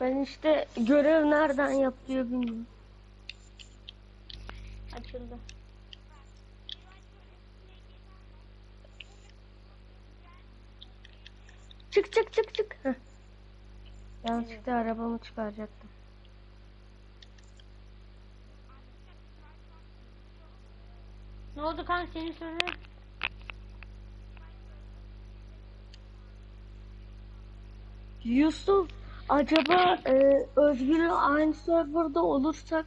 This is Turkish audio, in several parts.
Ben işte görev nereden yapılıyor bilmiyorum. Açıldı. Çık çık çık çık. Heh. Yanlışlıkla arabamı çıkaracaktım. Ne oldu kan senin sorun? Yusuf acaba e, Özgür'le aynı serverda olursak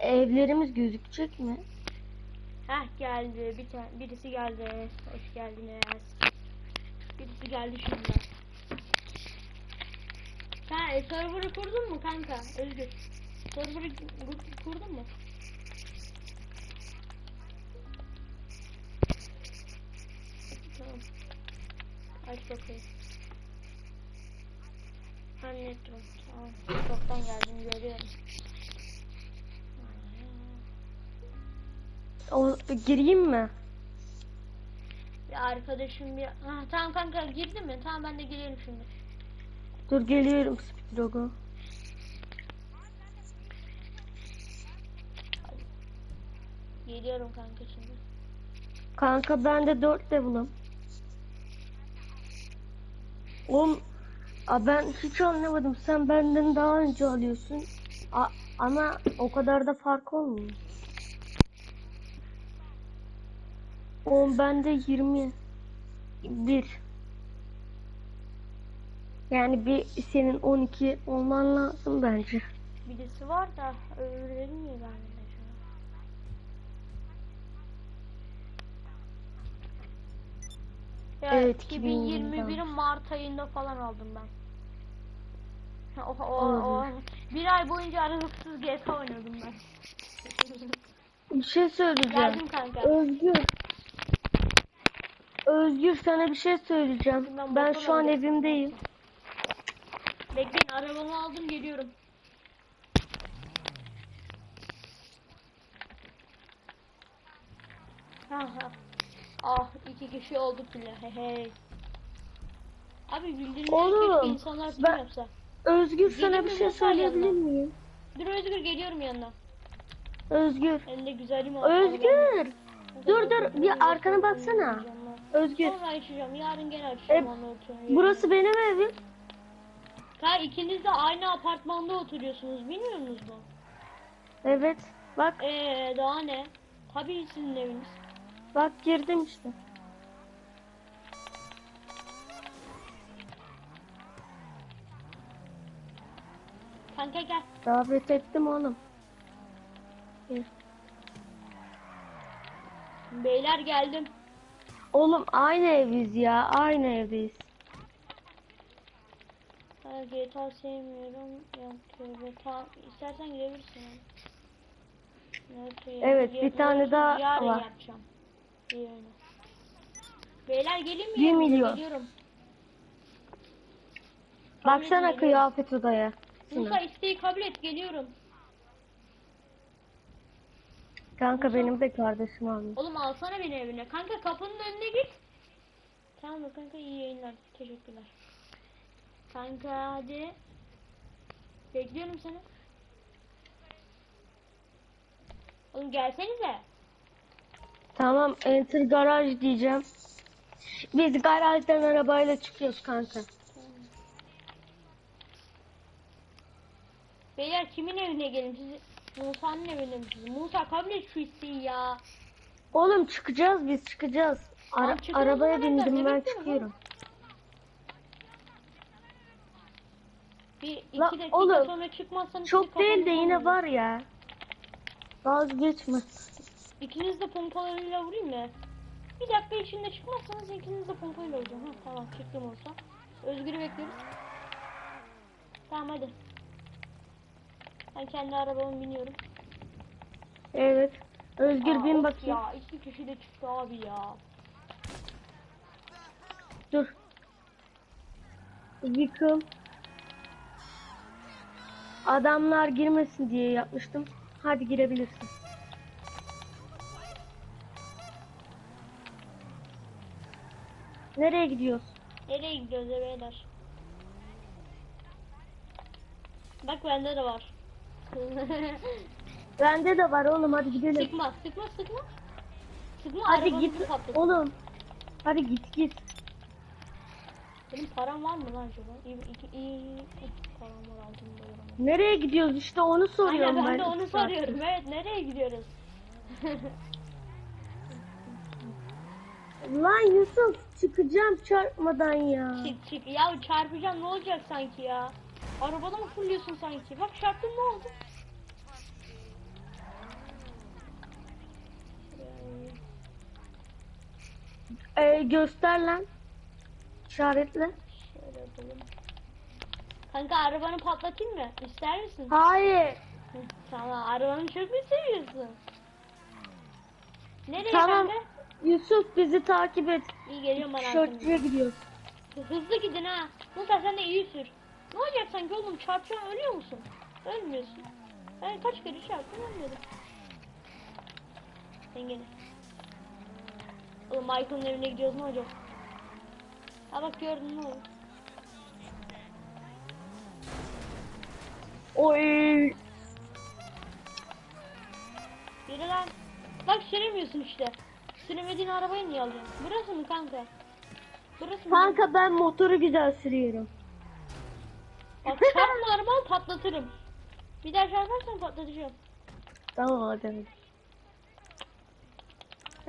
evlerimiz gözükecek mi? Heh geldi. Bir tane birisi geldi. Hoş geldiniz. Birisi geldi şimdi. Sen e, server'ı kurdun mu kanka? Özgür. Server'ı kur- kurdun mu? Tamam. Aç bakayım. Tamam. Çoktan geldim görüyorum. O, gireyim mi? Bir arkadaşım bir... Ha, tamam kanka girdi mi? Tamam ben de giriyorum şimdi. Dur geliyorum Speedrogo. Geliyorum kanka şimdi. Kanka ben de 4 level'ım. Oğlum a ben hiç anlamadım. Sen benden daha önce alıyorsun. A- ama o kadar da fark olmuyor. Oğlum bende 20 bir. Yani bir senin 12 olman lazım bence. Birisi var da öbürleri niye gelmedi Ya Evet, 2021'in Mart ayında falan aldım ben. O, o, o, bir ay boyunca aralıksız GTA oynadım ben. Bir şey söyleyeceğim. Geldim kanka. Özgür. Özgür sana bir şey söyleyeceğim. Ben Ben şu an evimdeyim. Bekleyin arabamı aldım geliyorum. Ha ha. Ah iki kişi olduk bile. He he. Abi bildirimleri insanlar kim ben- yapsa. Özgür sana Gelin bir şey söyleyebilir yanına? miyim? Dur Özgür geliyorum yanına. Özgür. Hem de güzelim. Özgür. Dur dur bir arkana baksana. Özgür. Sonra açacağım. Yarın gene açacağım E, onu. Burası benim evim. Ha ikiniz de aynı apartmanda oturuyorsunuz. Bilmiyor musunuz bu? Evet. Bak Eee daha ne? Tabii sizin eviniz. Bak girdim işte. Kanka gel. Davet ettim oğlum. Gel. Beyler geldim. Oğlum aynı eviz ya. Aynı evdeyiz. Ha, GTA sevmiyorum. Yok. Tamam istersen girebilirsin. Evet, bir tane daha yarın var. yapacağım. Diğerini. Beyler gelin mi? Bir yanınıza? milyon. Geliyorum. Baksana kıyafet odaya. Musa isteği kabul et geliyorum. Kanka benim de kardeşim almış. Oğlum alsana beni evine. Kanka kapının önüne git. Tamam mı kanka iyi yayınlar. Teşekkürler. Kanka hadi. Bekliyorum seni. Oğlum gelsenize. Tamam enter garaj diyeceğim. Biz garajdan arabayla çıkıyoruz kanka. Beyler kimin evine gelin siz? Musa'nın evine mi siz? Musa kabul et şu isteği ya. Oğlum çıkacağız biz çıkacağız. Ara- çıkın o arabaya zaman bindim ne ben bekliyorsun çıkıyorum. Bir iki La, dakika oğlum, sonra çıkmazsanız Çok değil de yine vururum. var ya. Vazgeçme. İkiniz de pompalarıyla vurayım mı? Bir dakika içinde çıkmazsanız ikiniz de pompayla vuracağım. Ha, tamam çıktım olsa. Özgür'ü bekliyoruz. Tamam hadi. Ben kendi arabama biniyorum. Evet. Özgür Aa, bin of bakayım. Ya iki kişi de çıktı abi ya. Dur. Yıkıl. Adamlar girmesin diye yapmıştım. Hadi girebilirsin. Nereye gidiyoruz? Nereye gidiyoruz beyler? Bak bende de var. Bende de var oğlum hadi gidelim. sıkma sıkma sıkma. Sıkma Hadi git oğlum. Hadi git git. Benim param var mı lan acaba? İyi, iyi, iyi, iyi. Param var ama. Nereye gidiyoruz işte onu soruyorum Aynen ben ben. de onu soruyorum. Evet nereye gidiyoruz? Lan Yusuf çıkacağım çarpmadan ya. çık çık. Ya çarpacağım ne olacak sanki ya? Arabada mı fulluyorsun sanki? Bak çarptın ne oldu? Ee, göster lan. İşaretle. Şöyle yapalım. Kanka arabanı patlatayım mı? İster misin? Hayır. Hı, Tamam arabanı çok mu seviyorsun? Nereye Tamam. kanka? Yusuf bizi takip et. İyi geliyorum ben arkamda. Tişörtçüye gidiyoruz. Hızlı gidin ha. Musa sen de iyi sür. Ne olacak sanki oğlum çarpacaksın ölüyor musun? Ölmüyorsun. Ben kaç kere çarptım ölmedim. Sen gene. Oğlum Michael'ın evine gidiyoruz ne olacak? Ha bak gördün ne oldu? Oy. Yürü lan. Bak süremiyorsun işte. Süremediğin arabayı niye alıyorsun? Burası mı kanka? Burası mı? Kanka ben motoru güzel sürüyorum. Bak çarpma arabanı patlatırım. Bir daha çarparsan patlatacağım. Tamam hadi. Oğlum,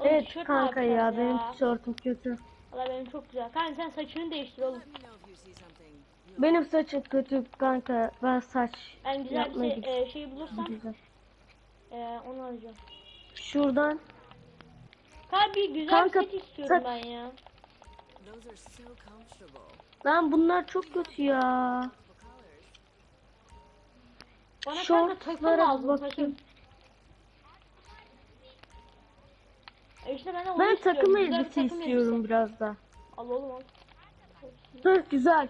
Evet tişört kanka ya yapacağız benim tişörtüm kötü. Valla benim çok güzel. Kanka sen saçını değiştir oğlum. Benim saçım kötü kanka. Ben saç Ben güzel yapmayı bir şey, e, şey bulursam güzel. e, onu alacağım. Şuradan Kanka bir güzel Kanka, set istiyorum ben ya. Lan bunlar çok kötü ya. Bana kanka takım lazım bakayım. takım. E işte ben Ben takım bir elbise takım istiyorum elbise. biraz da. Al oğlum al. Hı, güzel.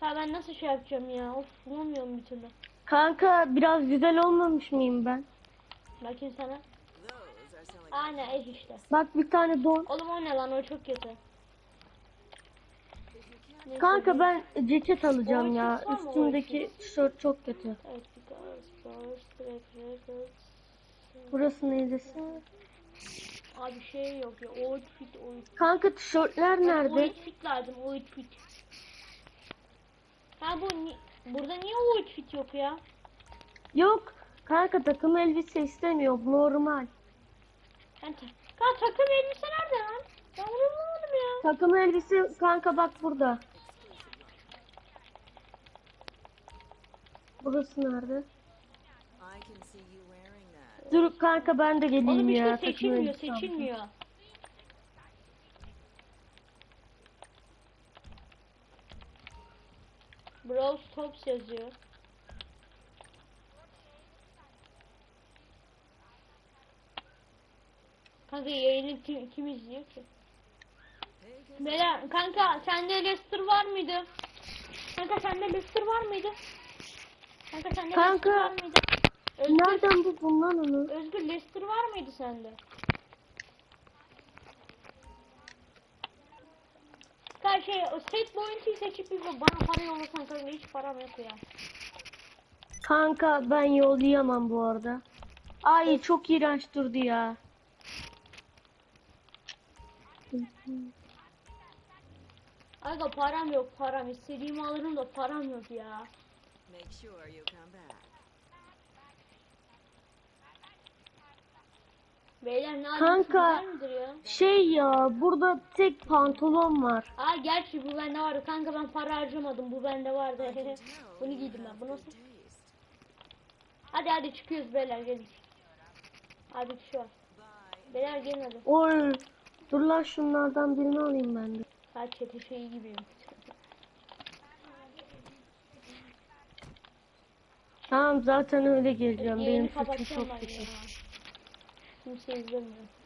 Ha ben nasıl şey yapacağım ya? Of bulamıyorum bir türlü. Kanka biraz güzel olmamış mıyım ben? Bakayım sana. Aynen eş işte. Bak bir tane don. Oğlum o ne lan o çok kötü. Neyse, Kanka ben ceket alacağım ya. Üstümdeki tişört çok kötü. Burası neydesin? Abi şey yok ya. Outfit, outfit. Kanka tişörtler nerede? Outfit lazım, outfit. Ha bu ni burada niye outfit yok ya? Yok. Kanka takım elbise istemiyor. Normal. Kanka takım elbise nerede lan? Ben bunu bulamadım ya. Takım elbise kanka bak burada. Burası nerede? Dur kanka ben de geleyim Oğlum ya. işte takım seçilmiyor, alacağım. seçilmiyor. Brawl Stops yazıyor. Kanka yayını kim, kim izliyor ki? Bela, kanka sende Lester var mıydı? Kanka sende Lester var mıydı? Kanka sende Kanka, Lester var mıydı? Özgür, Nereden buldun lan onu? Özgür Lester var mıydı sende? Kanka şey o set boyuntuyu seçip bir bana para yollasan kanka hiç param yok ya. Kanka ben yollayamam bu arada. Ay çok iğrenç durdu ya. Kanka param yok param istediğimi alırım da param yok ya. Make sure you come back. Beyler ne Kanka. midir ya? Şey ya burada tek pantolon var. Aa gerçi bu bende vardı kanka ben para harcamadım bu bende vardı. Bunu giydim ben bu nasıl? Hadi hadi çıkıyoruz beyler gelin. Hadi şu. Beyler gelin hadi. Oy. Dur lan şunlardan birini alayım ben de. Saç çete şeyi gibiyim. Tamam zaten öyle geleceğim. Benim kapatacağım çok ben ya. Kimse izlemiyor.